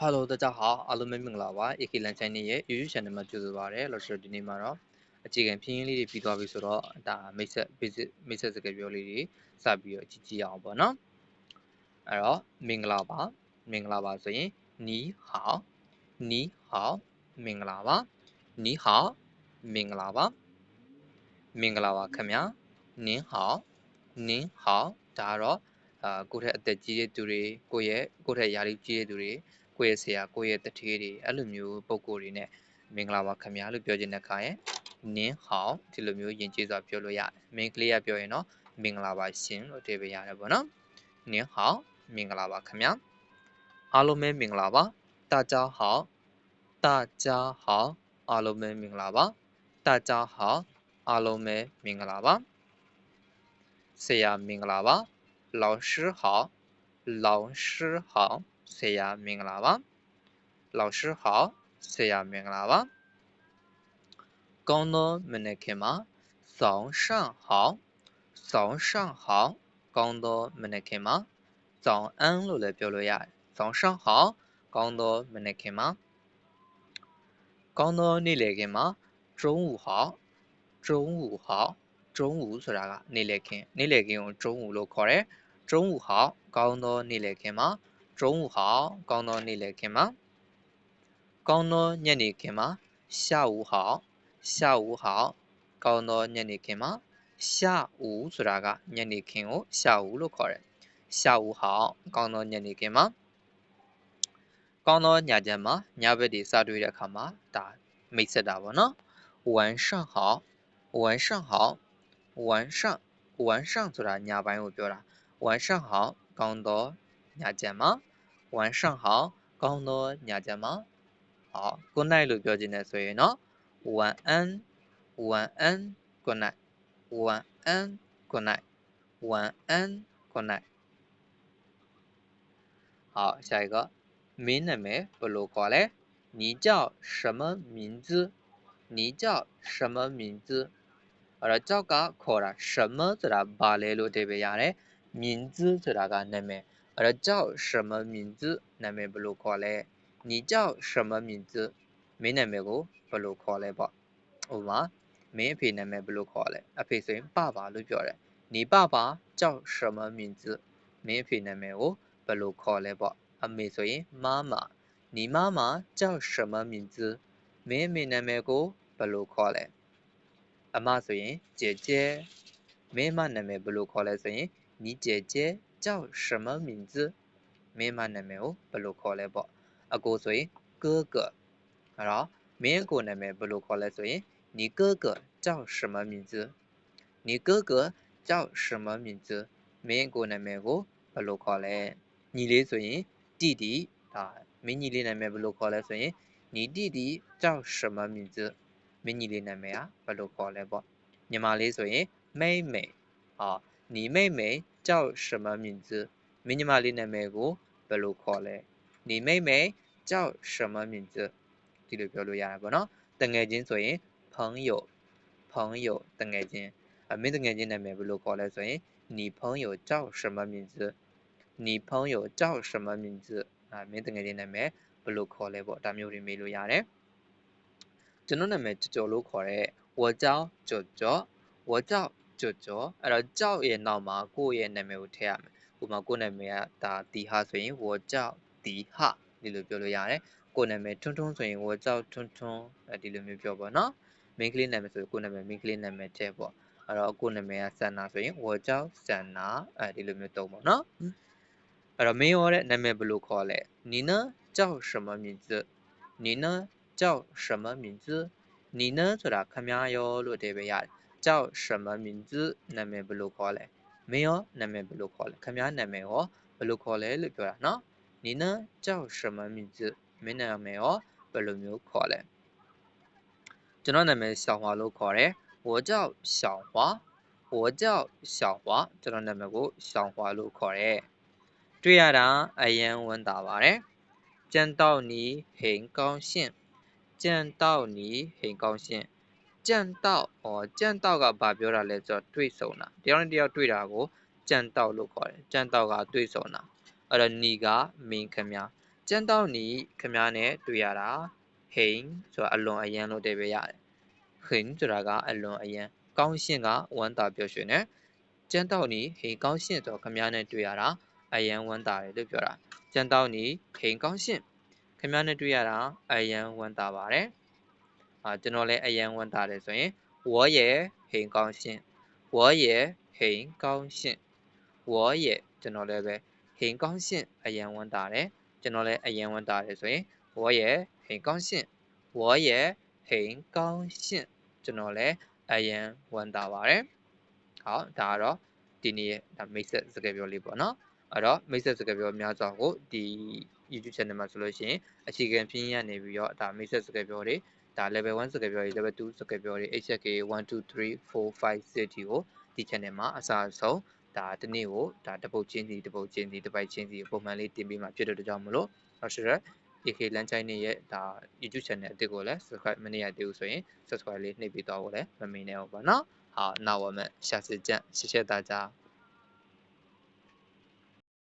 Hello 大家好အားလုံးပဲမင်္ဂလာပါ AK Lan Channel ရဲ့ YouTube Channel မှာကြိုဆိုပါရစေလို့ဆိုတော့ဒီနေ့မှာတော့အခြေခံဖြင်းရင်းလေးတွေပြီးသွားပြီဆိုတော့ဒါမိတ်ဆက် basic မိတ်ဆက်စကားပြောလေးတွေစပြီးတော့ကြည့်ကြည့်အောင်ပေါ့နော်အဲ့တော့မင်္ဂလာပါမင်္ဂလာပါဆိုရင်နီဟောင်းနီဟောင်းမင်္ဂလာပါနီဟောင်းမင်္ဂလာပါမင်္ဂလာပါခင်ဗျာနင်းဟောင်းနင်းဟောင်းဒါကတော့အာကိုယ့်ထက်အသက်ကြီးတဲ့သူတွေကိုယ့်ရဲ့ကိုယ့်ထက်ယာလိကြီးတဲ့သူတွေ ကိုယ့်ရဲ့ဆရာကိုယ့်ရဲ့တထေးတွေအဲ့လိုမျိုးပုံကိုယ်တွေနဲ့မင်္ဂလာပါခင်ဗျာလို့ပြောချင်တဲ့ခါရင်နင်းဟောင်းဒီလိုမျိုးယဉ်ကျေးစွာပြောလို့ရတယ်မင်းကလေးကပြောရင်တော့မင်္ဂလာပါရှင်လို့ထည့်ပေးရတယ်ပေါ့နော်နင်းဟောင်းမင်္ဂလာပါခင်ဗျာအားလုံးပဲမင်္ဂလာပါ大家好大家好အားလုံးပဲမင်္ဂလာပါ大家好အားလုံးပဲမင်္ဂလာပါဆရာမင်္ဂလာပါ老师好老师好 ဆရာမင်္ဂလာပါလောင်ရှိဟောဆရာမင်္ဂလာပါကောင်းသောမနက်ခင်းမှာဆောင်းရှောင်းဟောင်းဆောင်းရှောင်းဟောင်းကောင်းသောမနက်ခင်းမှာဆောင်းအန်းလို့လည်းပြောလို့ရတယ်ဆောင်းရှောင်းဟောင်းကောင်းသောမနက်ခင်းမှာကောင်းသောနေ့လယ်ခင်းမှာကျုံးဝူဟောင်းကျုံးဝူဟောင်းကျုံးဝူဆိုတာကနေ့လယ်ခင်းနေ့လယ်ခင်းကိုကျုံးဝူလို့ခေါ်တယ်ကျုံးဝူဟောင်းကောင်းသောနေ့လယ်ခင်းမှာ 中午好，刚到你来干吗？刚到认你干嘛？下午好，下午好，刚到认你干嘛？下午做啥个？认你看我？下午落客人。下午好，刚到认你干嘛？刚到认点吗？你还不得啥都来看吗？打没事打不呢？晚上好，晚上好，晚上晚上做啥？你还不有表达？晚上好，刚到。你姐吗？晚上好。刚诺你姐吗？好 good night 表来随便闹晚安晚安 good night 晚安 good night 晚安 good night 好下一个。没那么不如过来你叫什么名字？你叫什么名字？阿拉交噶考了什么在他巴黎罗这边样嘞？名字在他嘎那边。 အဲ့တော့叫什么名字နာမည်ဘယ်လိုခေါ်လဲ你叫什么名字မင်းနာမည်ကိုဘယ်လိုခေါ်လဲပေါ့ဥပမာမင်းအဖေနာမည်ဘယ်လိုခေါ်လဲအဖေဆိုရင်爸爸လို့ပြောတယ်你爸爸叫什么名字မင်းအဖေနာမည်ကိုဘယ်လိုခေါ်လဲပေါ့အမေဆိုရင်妈妈你妈妈叫什么名字မင်းအမေနာမည်ကိုဘယ်လိုခေါ်လဲအမဆိုရင်姐姐မင်းမနာမည်ဘယ်လိုခေါ်လဲဆိုရင်你姐姐 叫什么名字မင်းမနာမည်ကိုဘယ်လိုခေါ်လဲပေါ့အကိုဆိုရင်哥哥အဲ့တော့မင်းအကိုနာမည်ဘယ်လိုခေါ်လဲဆိုရင်你哥哥叫什么名字你哥哥叫什么名字မင်းအကိုနာမည်ကိုဘယ်လိုခေါ်လဲညီလေးဆိုရင်弟弟ဒါမင်းညီလေးနာမည်ဘယ်လိုခေါ်လဲဆိုရင်你弟弟叫什么名字မင်းညီလေးနာမည်ကဘယ်လိုခေါ်လဲပေါ့ညီမလေးဆိုရင်妹妹ဟာ 你妹妹叫什么名字မင်းညီမလေးနာမည်ကိုဘယ်လိုခေါ်လဲ你妹妹叫什么名字ဒီလိုပြောလို့ရတယ်ပေါ့နော်တငယ်ချင်းဆိုရင်朋友朋友တငယ်ချင်းအမင်းတငယ်ချင်းနာမည်ဘယ်လိုခေါ်လဲဆိုရင်你朋友叫什么名字你朋友叫什么名字အဲမင်းတငယ်ချင်းနာမည်ဘယ်လိုခေါ်လဲပေါ့ဒါမျိုးတွေမေးလို့ရတယ်ကျွန်တော်နာမည်ကြော်ကြော်လို့ခေါ်တဲ့我叫ကြော်ကြော်我叫 ကြော်ကြော်အဲ့တော့ကြောက်ရဲ့နောက်မှာကိုယ့်ရဲ့နာမည်ကိုထည့်ရမယ်ဥပမာကိုယ့်နာမည်ကဒါတီဟာဆိုရင်我叫တီဟာဒီလိုပြောလို့ရတယ်ကိုယ်နာမည်ထွန်းထွန်းဆိုရင်我叫ထွန်းထွန်းအဲဒီလိုမျိုးပြောပါနော်မင်းကလေးနာမည်ဆိုရင်ကိုယ်နာမည်မင်းကလေးနာမည်ထည့်ပေါ့အဲ့တော့ကိုယ်နာမည်ကဆန္နာဆိုရင်我叫ဆန္နာအဲဒီလိုမျိုးသုံးပေါ့နော်အဲ့တော့မင်းရောတဲ့နာမည်ဘယ်လိုခေါ်လဲ你呢叫什么名字你呢叫什么名字你呢ဆိုတာခမရောလို့အဓိပ္ပာယ်ရတယ် 叫什么名字နာမည်ဘယ်လိုခေါ်လဲမင်းရောနာမည်ဘယ်လိုခေါ်လဲခမနာမည်ရောဘယ်လိုခေါ်လဲလို့ပြောတာနော်你呢叫什么名字မင်းနာမည်ရောဘယ်လိုမျိုးခေါ်လဲကျွန်တော်နာမည်小华လို့ခေါ်တယ်我叫小华我叫小华ကျွန်တော်နာမည်ကို小华လို့ခေါ်တယ်တွေ့ရတာအယံဝန်တာပါတယ်见到你很高兴见到你很高兴 ကြံတော့ဩကြံတော့ကဘာပြောတာလဲဆိုတော့တွေ့ဆုံတာတယောက်နဲ့တယောက်တွေ့တာကိုကြံတော့လို့ခေါ်တယ်ကြံတော့ကတွေ့ဆုံတာအဲ့တော့နီကမင်းခမကြံတော့နီခမနဲ့တွေ့ရတာဟိန်ဆိုတာအလွန်အယံလို့တည်ပြရတယ်ဟိန်ဆိုတာကအလွန်အယံကောင်းရှင်ကဝမ်းသာပျော်ရွှင်တယ်ကျန်းတောက်နီဟိန်ကောင်းရှင်ဆိုခမည်းနဲ့တွေ့ရတာအယံဝမ်းသာတယ်လို့ပြောတာကျန်းတောက်နီဟိန်ကောင်းရှင်ခမည်းနဲ့တွေ့ရတာအယံဝမ်းသာပါတယ် အာကျွန်တော်လည်းအရန်ဝန်တာတယ်ဆိုရင်ဝေါ်ရဲ့ဟိန်ကောင်းရှင်ဝေါ်ရဲ့ဟိန်ကောင်းရှင်ဝေါ်ရဲ့ကျွန်တော်လည်းပဲဟိန်ကောင်းရှင်အရန်ဝန်တာတယ်ကျွန်တော်လည်းအရန်ဝန်တာတယ်ဆိုရင်ဝေါ်ရဲ့ဟိန်ကောင်းရှင်ဝေါ်ရဲ့ဟိန်ကောင်းရှင်ကျွန်တော်လည်းအရန်ဝန်တာပါတယ်ဟောဒါကတော့ဒီနေ့ဒါမိတ်ဆက်စကားပြောလေးပေါ့နော်အဲ့တော့မိတ်ဆက်စကားပြောများစွာကိုဒီ YouTube channel မှာဆိုလို့ရှိရင်အခြေခံပြင်းရနေပြီးတော့ဒါမိတ်ဆက်စကားပြောတွေ ဒါ level 1စကားပြောတွေ level 2စကားပြောတွေ HK 1 2 3 4 5 6ဒီကိုဒီ channel မှာအစားဆုံးဒါတနေ့ကိုဒါတပုတ်ချင်းစီတပုတ်ချင်းစီတစ်ပိုက်ချင်းစီပုံမှန်လေးတင်ပေးမှာဖြစ်တဲ့ကြောင့်မလို့နောက်ဆိုတော့ AK လမ်းချိုင်းနေရဲ့ဒါ YouTube channel အသစ်ကိုလည်း subscribe မနေရသေးဘူးဆိုရင် subscribe လေးနှိပ်ပေးသွားဖို့လည်းမမေ့နဲ့ဟုတ်ပါနော်好，那我们下次见，谢谢大家。